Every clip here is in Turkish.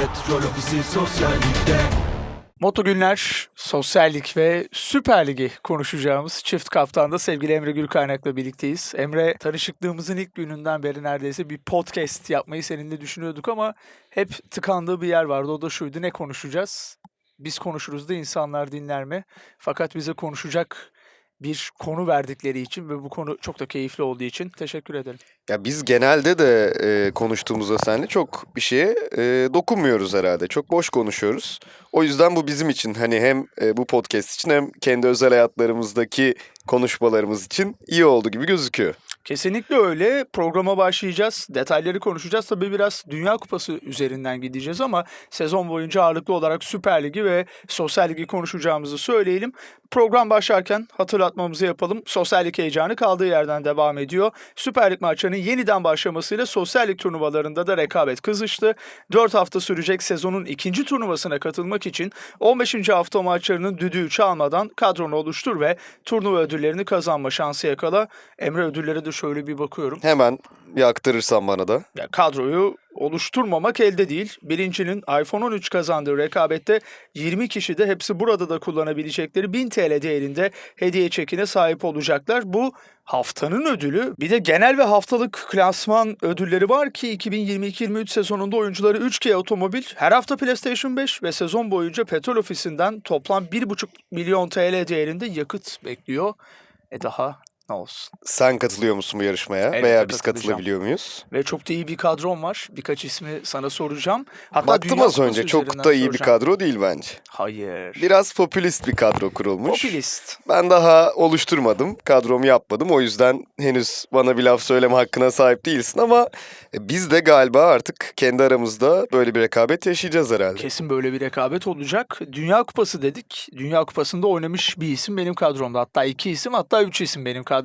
Petrol Ofisi Sosyal Lig'de Moto Günler, Sosyallik ve Süper Lig'i konuşacağımız çift kaptanda sevgili Emre Gülkaynak'la birlikteyiz. Emre tanışıklığımızın ilk gününden beri neredeyse bir podcast yapmayı seninle düşünüyorduk ama hep tıkandığı bir yer vardı. O da şuydu ne konuşacağız? Biz konuşuruz da insanlar dinler mi? Fakat bize konuşacak bir konu verdikleri için ve bu konu çok da keyifli olduğu için teşekkür ederim. Ya biz genelde de e, konuştuğumuzda seninle çok bir şeye e, dokunmuyoruz herhalde. Çok boş konuşuyoruz. O yüzden bu bizim için hani hem e, bu podcast için hem kendi özel hayatlarımızdaki konuşmalarımız için iyi oldu gibi gözüküyor. Kesinlikle öyle. Programa başlayacağız. Detayları konuşacağız. Tabii biraz Dünya Kupası üzerinden gideceğiz ama sezon boyunca ağırlıklı olarak Süper Ligi ve Sosyal Ligi konuşacağımızı söyleyelim. Program başlarken hatırlatmamızı yapalım. Sosyal Lig heyecanı kaldığı yerden devam ediyor. Süper Lig maçlarının yeniden başlamasıyla Sosyal turnuvalarında da rekabet kızıştı. 4 hafta sürecek sezonun ikinci turnuvasına katılmak için 15. hafta maçlarının düdüğü çalmadan kadronu oluştur ve turnuva ödüllerini kazanma şansı yakala. Emre ödüllere de şöyle bir bakıyorum. Hemen bir aktarırsan bana da. Ya kadroyu oluşturmamak elde değil. Birincinin iPhone 13 kazandığı rekabette 20 kişi de hepsi burada da kullanabilecekleri 1000 TL değerinde hediye çekine sahip olacaklar. Bu haftanın ödülü. Bir de genel ve haftalık klasman ödülleri var ki 2022-23 sezonunda oyuncuları 3G otomobil, her hafta PlayStation 5 ve sezon boyunca petrol ofisinden toplam 1,5 milyon TL değerinde yakıt bekliyor. E daha olsun. Sen katılıyor musun bu yarışmaya Elbette veya biz katılabiliyor muyuz? Ve çok da iyi bir kadrom var. Birkaç ismi sana soracağım. Hatta Baktım az önce çok da iyi bir soracağım. kadro değil bence. Hayır. Biraz popülist bir kadro kurulmuş. Popülist. Ben daha oluşturmadım, kadromu yapmadım. O yüzden henüz bana bir laf söyleme hakkına sahip değilsin ama e, biz de galiba artık kendi aramızda böyle bir rekabet yaşayacağız herhalde. Kesin böyle bir rekabet olacak. Dünya Kupası dedik. Dünya Kupası'nda oynamış bir isim benim kadromda. Hatta iki isim hatta üç isim benim kadromda.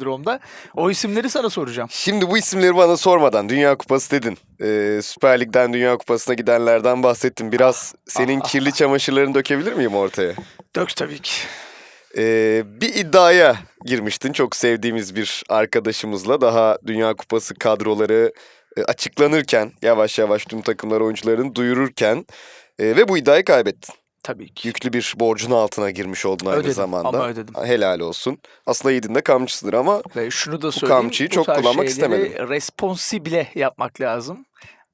O isimleri sana soracağım. Şimdi bu isimleri bana sormadan Dünya Kupası dedin. Ee, Süper Lig'den Dünya Kupası'na gidenlerden bahsettim. Biraz senin ah, kirli çamaşırlarını dökebilir miyim ortaya? Dök tabii ki. Ee, bir iddiaya girmiştin çok sevdiğimiz bir arkadaşımızla. Daha Dünya Kupası kadroları e, açıklanırken yavaş yavaş tüm takımlar oyuncularını duyururken e, ve bu iddiayı kaybettin. Tabii ki. Yüklü bir borcun altına girmiş oldun aynı Ödedim zamanda. ama ödedim. Helal olsun. Aslında yiğidin de kamçısıdır ama Ve şunu da söyleyeyim. kamçıyı bu çok tarz kullanmak istemedim. Responsible yapmak lazım.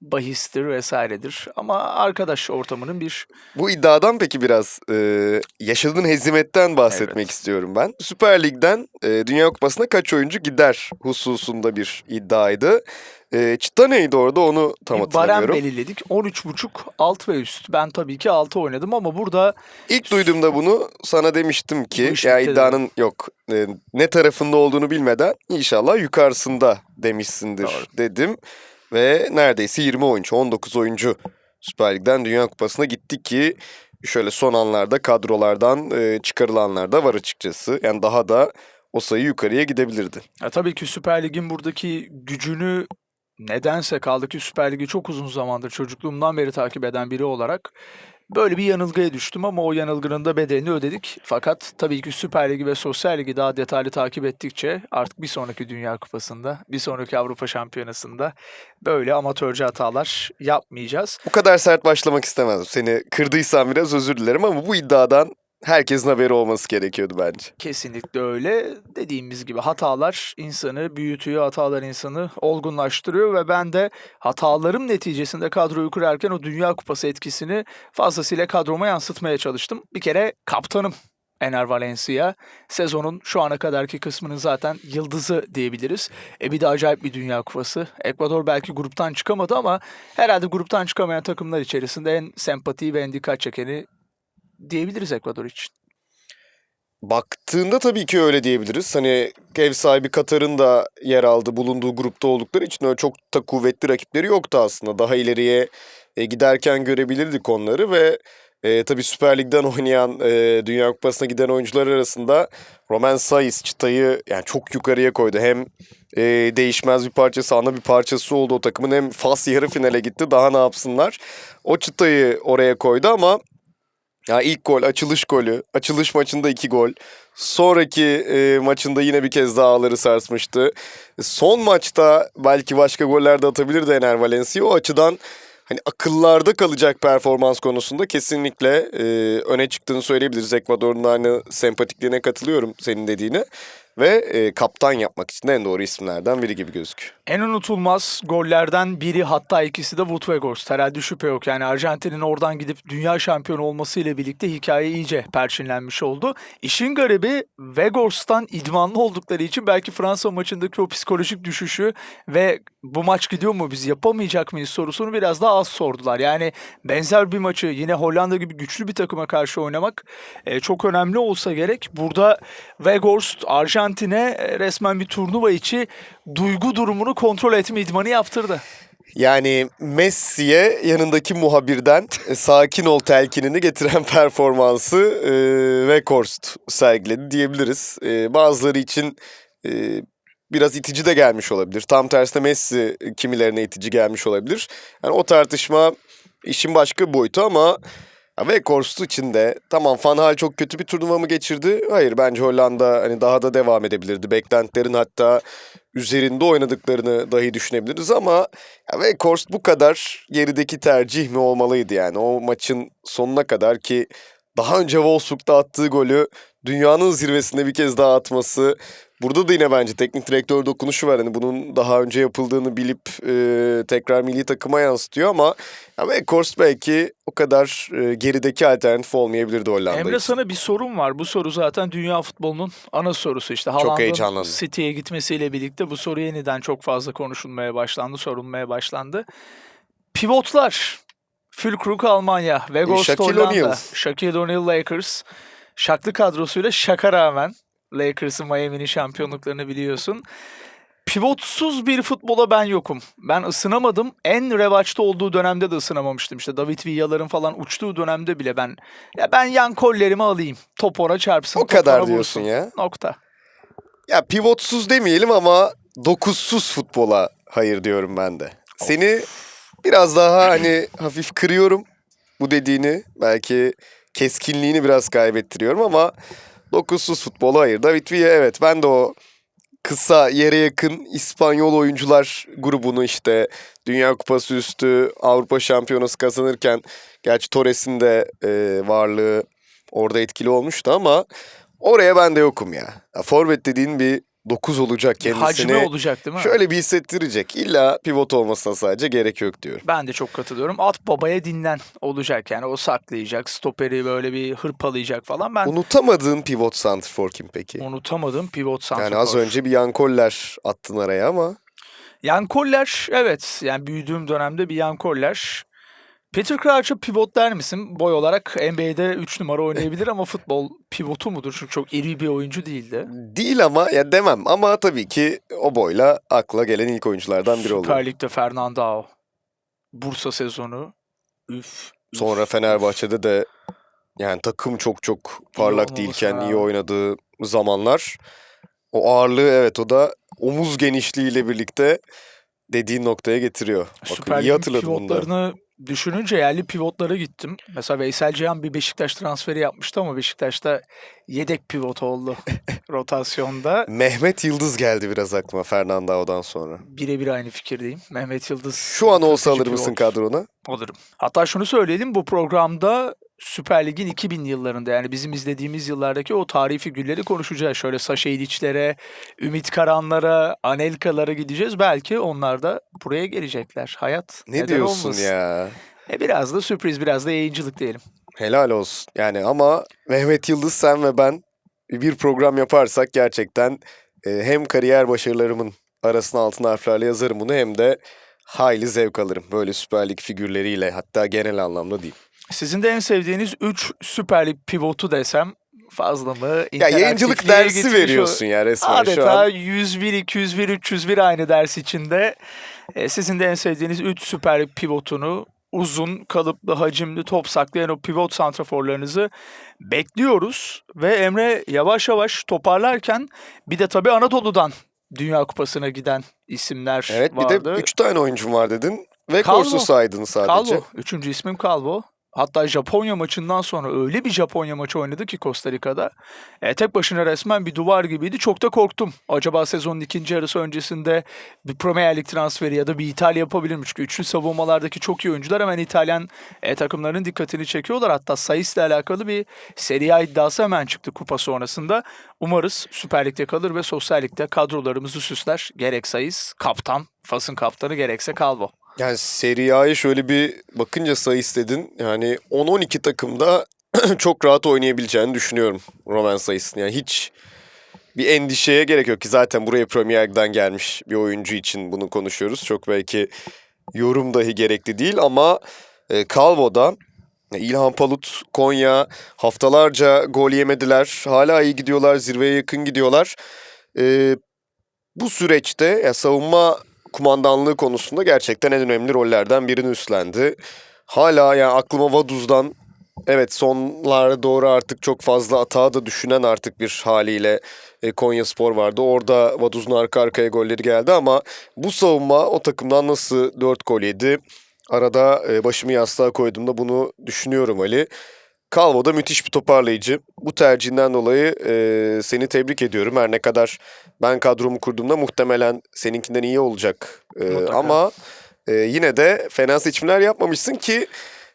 Bahistir vesairedir. Ama arkadaş ortamının bir Bu iddiadan peki biraz e, yaşadığın hezimetten bahsetmek Evet. istiyorum ben. Süper Lig'den e, Dünya Kupası'na kaç oyuncu gider hususunda bir iddiaydı. E, çıta neydi orada onu tam bir barem hatırlamıyorum. belirledik. 13.5 alt ve üst. Ben tabii ki 6 oynadım ama burada İlk duyduğumda bunu sana demiştim Bu ki iş ya iddianın yok e, ne tarafında olduğunu bilmeden inşallah yukarısında demişsindir Doğru. dedim. Ve neredeyse 20 oyuncu 19 oyuncu Süper Lig'den Dünya Kupası'na gitti ki şöyle son anlarda kadrolardan e, çıkarılanlar da var açıkçası. Yani daha da o sayı yukarıya gidebilirdi. Ya tabii ki Süper Lig'in buradaki gücünü nedense kaldı ki Süper Lig'i çok uzun zamandır çocukluğumdan beri takip eden biri olarak böyle bir yanılgıya düştüm ama o yanılgının da bedelini ödedik. Fakat tabii ki Süper Lig'i ve Sosyal Lig'i daha detaylı takip ettikçe artık bir sonraki Dünya Kupası'nda, bir sonraki Avrupa Şampiyonası'nda böyle amatörce hatalar yapmayacağız. Bu kadar sert başlamak istemezdim. Seni kırdıysam biraz özür dilerim ama bu iddiadan herkesin haberi olması gerekiyordu bence. Kesinlikle öyle. Dediğimiz gibi hatalar insanı büyütüyor, hatalar insanı olgunlaştırıyor ve ben de hatalarım neticesinde kadroyu kurarken o Dünya Kupası etkisini fazlasıyla kadroma yansıtmaya çalıştım. Bir kere kaptanım Ener Valencia. Sezonun şu ana kadarki kısmının zaten yıldızı diyebiliriz. E bir de acayip bir Dünya Kupası. Ekvador belki gruptan çıkamadı ama herhalde gruptan çıkamayan takımlar içerisinde en sempati ve en dikkat çekeni diyebiliriz Ekvador için. Baktığında tabii ki öyle diyebiliriz. Hani ev sahibi Katar'ın da yer aldı, bulunduğu grupta oldukları için öyle çok da kuvvetli rakipleri yoktu aslında. Daha ileriye e, giderken görebilirdik onları ve e, tabii Süper Lig'den oynayan, e, Dünya Kupası'na giden oyuncular arasında Roman Saiz çıtayı yani çok yukarıya koydu. Hem e, değişmez bir parçası, ana bir parçası oldu o takımın. Hem Fas yarı finale gitti. Daha ne yapsınlar? O çıtayı oraya koydu ama ya ilk gol, açılış golü, açılış maçında iki gol. Sonraki e, maçında yine bir kez daha ağları sarsmıştı. Son maçta belki başka goller de atabilirdi Ener Valencia. O açıdan hani akıllarda kalacak performans konusunda kesinlikle e, öne çıktığını söyleyebiliriz. Ekvador'un aynı sempatikliğine katılıyorum senin dediğine. Ve e, kaptan yapmak için de en doğru isimlerden biri gibi gözüküyor. En unutulmaz gollerden biri hatta ikisi de Wout Weghorst. Herhalde şüphe yok. Yani Arjantin'in oradan gidip dünya şampiyonu olmasıyla birlikte hikaye iyice perçinlenmiş oldu. İşin garibi Weghorst'tan idmanlı oldukları için belki Fransa maçındaki o psikolojik düşüşü ve bu maç gidiyor mu biz yapamayacak mıyız sorusunu biraz daha az sordular. Yani benzer bir maçı yine Hollanda gibi güçlü bir takıma karşı oynamak e, çok önemli olsa gerek. Burada Weghorst Arjantin'e e, resmen bir turnuva içi duygu durumunu kontrol etme idmanı yaptırdı. Yani Messi'ye yanındaki muhabirden e, sakin ol telkinini getiren performansı e, Weghorst sergiledi diyebiliriz. E, bazıları için e, biraz itici de gelmiş olabilir. Tam tersine Messi kimilerine itici gelmiş olabilir. Yani o tartışma işin başka boyutu ama ya Weghorst için de tamam Van çok kötü bir turnuva mı geçirdi? Hayır bence Hollanda hani daha da devam edebilirdi. Beklentilerin hatta üzerinde oynadıklarını dahi düşünebiliriz ama ya Weghorst bu kadar gerideki tercih mi olmalıydı yani o maçın sonuna kadar ki daha önce Wolfsburg'da attığı golü dünyanın zirvesinde bir kez daha atması burada da yine bence teknik direktör dokunuşu var. Hani bunun daha önce yapıldığını bilip e, tekrar milli takıma yansıtıyor ama ya Weghorst belki o kadar e, gerideki alternatif olmayabilirdi Hollanda Emre için. sana bir sorum var. Bu soru zaten dünya futbolunun ana sorusu işte. Haaland'ın heyecanlandım. City'ye gitmesiyle birlikte bu soru yeniden çok fazla konuşulmaya başlandı, sorulmaya başlandı. Pivotlar. Fülkrug Almanya, Weghorst Hollanda. Shaquille O'Neal Lakers. Şaklı kadrosuyla şaka rağmen Lakers'ın Miami'nin şampiyonluklarını biliyorsun. Pivotsuz bir futbola ben yokum. Ben ısınamadım. En revaçta olduğu dönemde de ısınamamıştım. İşte David Villa'ların falan uçtuğu dönemde bile ben ya ben yan kollerimi alayım. Top ona çarpsın. O kadar diyorsun vursun. ya. Nokta. Ya pivotsuz demeyelim ama dokuzsuz futbola hayır diyorum ben de. Seni biraz daha hani hafif kırıyorum bu dediğini. Belki keskinliğini biraz kaybettiriyorum ama dokuzsuz futbola hayır. David Villa evet ben de o kısa yere yakın İspanyol oyuncular grubunu işte Dünya Kupası üstü Avrupa Şampiyonası kazanırken gerçi Torres'in de e, varlığı orada etkili olmuştu ama oraya ben de yokum ya. ya forvet dediğin bir 9 olacak Hacmi kendisini. olacak değil mi? Şöyle bir hissettirecek. İlla pivot olmasına sadece gerek yok diyorum. Ben de çok katılıyorum. At babaya dinlen olacak yani. O saklayacak, stoperi böyle bir hırpalayacak falan. Ben Unutamadığın pivot santrfor kim peki? unutamadım pivot santrafor. Yani az önce bir Yan Koller attın araya ama Yan Koller evet yani büyüdüğüm dönemde bir Yan Koller. Peter Crouch'a pivot der misin? Boy olarak NBA'de 3 numara oynayabilir ama futbol pivotu mudur? Çünkü çok iri bir oyuncu değildi. değil ama ya demem ama tabii ki o boyla akla gelen ilk oyunculardan biri oluyor. Süper Lig'de Fernandao. Bursa sezonu. Üf. üf. Sonra Fenerbahçe'de de yani takım çok çok parlak olmamasına değilken iyi rağmen. oynadığı zamanlar o ağırlığı evet o da omuz genişliğiyle birlikte dediğin noktaya getiriyor. Bakın Süper iyi hatırladım bunu da. Düşününce yerli pivotlara gittim. Mesela Veysel Cihan bir Beşiktaş transferi yapmıştı ama Beşiktaş'ta yedek pivot oldu rotasyonda. Mehmet Yıldız geldi biraz aklıma Fernandao'dan sonra. Birebir aynı fikirdeyim. Mehmet Yıldız. Şu an olsa alır mısın pivot. kadrona? Alırım. Hatta şunu söyleyelim bu programda Süper Lig'in 2000 yıllarında yani bizim izlediğimiz yıllardaki o tarihi figürleri konuşacağız. Şöyle Saşa İliçlere, Ümit Karanlara, Anelka'lara gideceğiz. Belki onlar da buraya gelecekler. Hayat Ne neden diyorsun olmasın? ya? E biraz da sürpriz, biraz da yayıncılık diyelim. Helal olsun. Yani ama Mehmet Yıldız sen ve ben bir program yaparsak gerçekten e, hem kariyer başarılarımın arasına altın harflerle yazarım bunu hem de hayli zevk alırım. Böyle Süper Lig figürleriyle hatta genel anlamda değil. Sizin de en sevdiğiniz 3 Süper Lig pivotu desem fazla mı? Ya yayıncılık dersi veriyorsun ya resmen şu Adeta an. 101, 201, 301 aynı ders içinde. E, sizin de en sevdiğiniz 3 Süper Lig pivotunu uzun, kalıplı, hacimli top saklayan o pivot santraforlarınızı bekliyoruz. Ve Emre yavaş yavaş toparlarken bir de tabii Anadolu'dan Dünya Kupası'na giden isimler Evet bir vardı. de 3 tane oyuncum var dedin ve Calvo. Korsu saydın sadece. Calvo. Üçüncü ismim Calvo. Hatta Japonya maçından sonra öyle bir Japonya maçı oynadı ki Costa Rica'da. E, tek başına resmen bir duvar gibiydi. Çok da korktum. Acaba sezonun ikinci yarısı öncesinde bir Premier Lig transferi ya da bir İtalya yapabilir mi? Çünkü üçlü savunmalardaki çok iyi oyuncular hemen İtalyan e, takımların dikkatini çekiyorlar. Hatta sayısla alakalı bir Serie A iddiası hemen çıktı kupa sonrasında. Umarız Süper Lig'de kalır ve Sosyal Lig'de kadrolarımızı süsler. Gerek sayıs, kaptan, Fas'ın kaptanı gerekse Calvo. Yani Serie A'ya şöyle bir bakınca sayı istedin. Yani 10-12 takımda çok rahat oynayabileceğini düşünüyorum Roman sayısını. Yani hiç bir endişeye gerek yok ki zaten buraya Premier Lig'den gelmiş bir oyuncu için bunu konuşuyoruz. Çok belki yorum dahi gerekli değil ama e, Calvo'da e, İlhan Palut, Konya haftalarca gol yemediler. Hala iyi gidiyorlar, zirveye yakın gidiyorlar. E, bu süreçte ya savunma kumandanlığı konusunda gerçekten en önemli rollerden birini üstlendi. Hala yani aklıma Vaduz'dan evet sonlara doğru artık çok fazla atağı da düşünen artık bir haliyle e, Konya Spor vardı. Orada Vaduz'un arka arkaya golleri geldi ama bu savunma o takımdan nasıl 4 gol yedi? Arada e, başımı yastığa koyduğumda bunu düşünüyorum Ali. Calvo da müthiş bir toparlayıcı. Bu tercihinden dolayı e, seni tebrik ediyorum. Her ne kadar ben kadromu kurduğumda muhtemelen seninkinden iyi olacak. E, Mutlaka. ama e, yine de fena seçimler yapmamışsın ki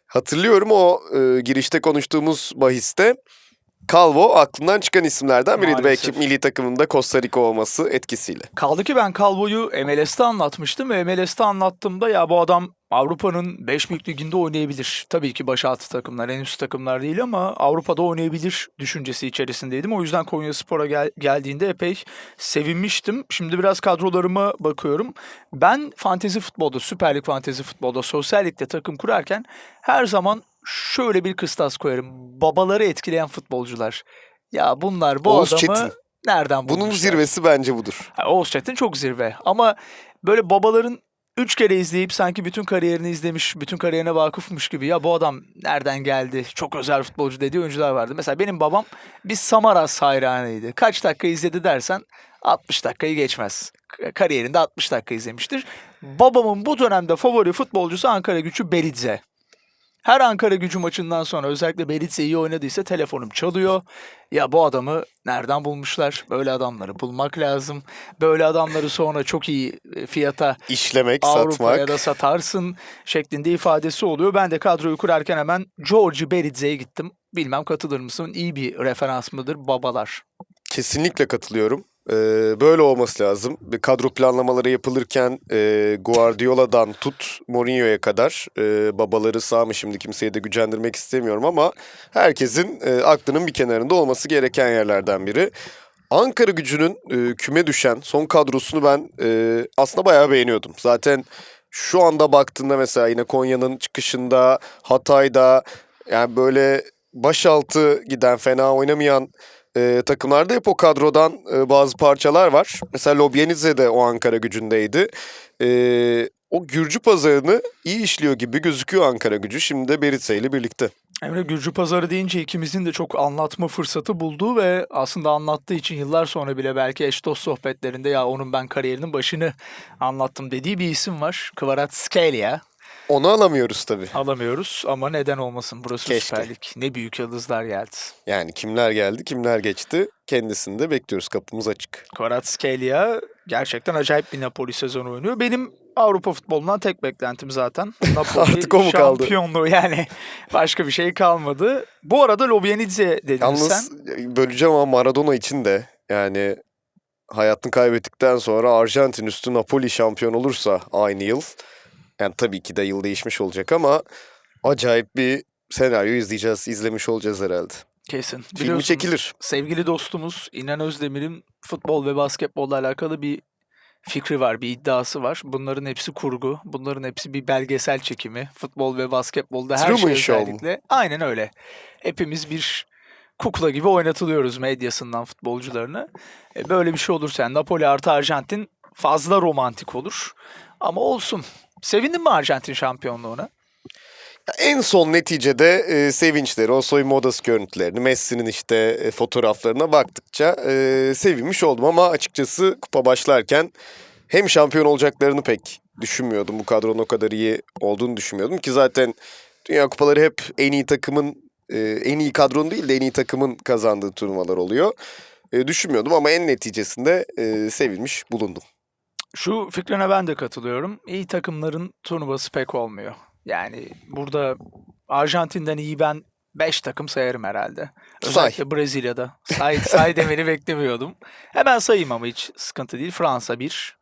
hatırlıyorum o e, girişte konuştuğumuz bahiste Calvo aklından çıkan isimlerden biriydi. Maalesef. Belki milli takımında Costa Rica olması etkisiyle. Kaldı ki ben Calvo'yu MLS'te anlatmıştım ve MLS'te anlattığımda ya bu adam Avrupa'nın 5 büyük liginde oynayabilir. Tabii ki başaltı takımlar, en üst takımlar değil ama Avrupa'da oynayabilir düşüncesi içerisindeydim. O yüzden Konya Spor'a gel- geldiğinde epey sevinmiştim. Şimdi biraz kadrolarıma bakıyorum. Ben fantezi futbolda, Süper Lig fantezi futbolda, sosyal ligde takım kurarken her zaman şöyle bir kıstas koyarım. Babaları etkileyen futbolcular. Ya bunlar bu Oğuz adamı Çetin. nereden Bunun bulmuşlar? zirvesi bence budur. Ha, Oğuz Çetin çok zirve. Ama böyle babaların üç kere izleyip sanki bütün kariyerini izlemiş, bütün kariyerine vakıfmış gibi. Ya bu adam nereden geldi? Çok özel futbolcu dediği oyuncular vardı. Mesela benim babam bir Samaras hayranıydı. Kaç dakika izledi dersen 60 dakikayı geçmez. Kariyerinde 60 dakika izlemiştir. Babamın bu dönemde favori futbolcusu Ankara Gücü Beridze. Her Ankara gücü maçından sonra özellikle Beritse iyi oynadıysa telefonum çalıyor. Ya bu adamı nereden bulmuşlar? Böyle adamları bulmak lazım. Böyle adamları sonra çok iyi e, fiyata İşlemek, Avrupa'ya satmak. da satarsın şeklinde ifadesi oluyor. Ben de kadroyu kurarken hemen Georgi Beridze'ye gittim. Bilmem katılır mısın? İyi bir referans mıdır babalar? Kesinlikle katılıyorum. Ee, böyle olması lazım. Bir Kadro planlamaları yapılırken e, Guardiola'dan tut Mourinho'ya kadar e, babaları sağ mı şimdi kimseyi de gücendirmek istemiyorum ama herkesin e, aklının bir kenarında olması gereken yerlerden biri. Ankara gücünün e, küme düşen son kadrosunu ben e, aslında bayağı beğeniyordum. Zaten şu anda baktığında mesela yine Konya'nın çıkışında Hatay'da yani böyle başaltı giden fena oynamayan e, takımlarda hep o kadrodan e, bazı parçalar var. Mesela Lobyenidze de o Ankara gücündeydi. E, o Gürcü pazarını iyi işliyor gibi gözüküyor Ankara gücü. Şimdi de Beritse ile birlikte. Emre Gürcü Pazarı deyince ikimizin de çok anlatma fırsatı bulduğu ve aslında anlattığı için yıllar sonra bile belki eş dost sohbetlerinde ya onun ben kariyerinin başını anlattım dediği bir isim var. Kvaratskhelia. Onu alamıyoruz tabii. Alamıyoruz ama neden olmasın burası Keşke. Süper Lig. Ne büyük yıldızlar geldi. Yani kimler geldi kimler geçti kendisini de bekliyoruz kapımız açık. Kvaratskhelia gerçekten acayip bir Napoli sezonu oynuyor. Benim Avrupa futbolundan tek beklentim zaten. Napoli Artık o mu kaldı? şampiyonluğu yani başka bir şey kalmadı. Bu arada Lobyenidze dedin Yalnız sen. böleceğim ama Maradona için de yani hayatını kaybettikten sonra Arjantin üstü Napoli şampiyon olursa aynı yıl yani tabii ki de yıl değişmiş olacak ama acayip bir senaryo izleyeceğiz, izlemiş olacağız herhalde. Kesin. Filmi çekilir. Sevgili dostumuz İnan Özdemir'in futbol ve basketbolla alakalı bir fikri var, bir iddiası var. Bunların hepsi kurgu. Bunların hepsi bir belgesel çekimi. Futbol ve basketbolda her Truman şey Show özellikle. Aynen öyle. Hepimiz bir kukla gibi oynatılıyoruz medyasından futbolcularını. E, böyle bir şey olursa yani Napoli artı Arjantin fazla romantik olur. Ama olsun. Sevindin mi Arjantin şampiyonluğuna? En son neticede e, sevinçleri, o soyunma odası görüntülerini, Messi'nin işte e, fotoğraflarına baktıkça e, sevinmiş oldum ama açıkçası kupa başlarken hem şampiyon olacaklarını pek düşünmüyordum. Bu kadronun o kadar iyi olduğunu düşünmüyordum ki zaten Dünya Kupaları hep en iyi takımın, e, en iyi kadronun değil de en iyi takımın kazandığı turnuvalar oluyor. E, düşünmüyordum ama en neticesinde e, sevilmiş bulundum. Şu fikrine ben de katılıyorum. İyi takımların turnuvası pek olmuyor. Yani burada Arjantin'den iyi ben 5 takım sayarım herhalde. Say. Özellikle Brezilya'da. Say, say demeni beklemiyordum. Hemen sayayım ama hiç sıkıntı değil. Fransa 1,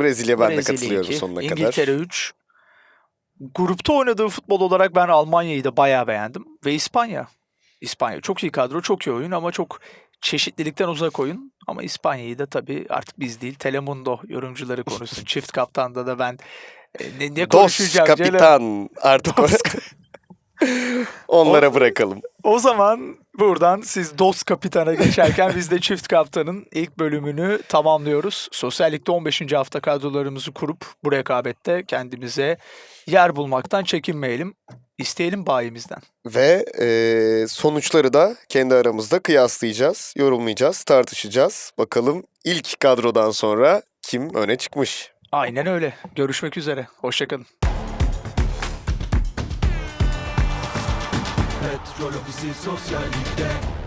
Brezilya ben de Brezilya katılıyorum 2, sonuna İngiltere kadar. 3. Grupta oynadığı futbol olarak ben Almanya'yı da bayağı beğendim. Ve İspanya. İspanya çok iyi kadro, çok iyi oyun ama çok çeşitlilikten uzak oyun. Ama İspanya'yı da tabii artık biz değil, Telemundo yorumcuları konuşsun. Çift kaptanda da ben e, ne, ne Dos kapitan artık Dos onlara bırakalım. O zaman buradan siz DOS kapitana geçerken biz de çift kaptanın ilk bölümünü tamamlıyoruz. Sosyallikte 15. hafta kadrolarımızı kurup bu rekabette kendimize yer bulmaktan çekinmeyelim. İsteyelim bayimizden. Ve e, sonuçları da kendi aramızda kıyaslayacağız, yorumlayacağız, tartışacağız. Bakalım ilk kadrodan sonra kim öne çıkmış? Aynen öyle. Görüşmek üzere. Hoşçakalın. Petrol Ofisi Sosyal Lig'de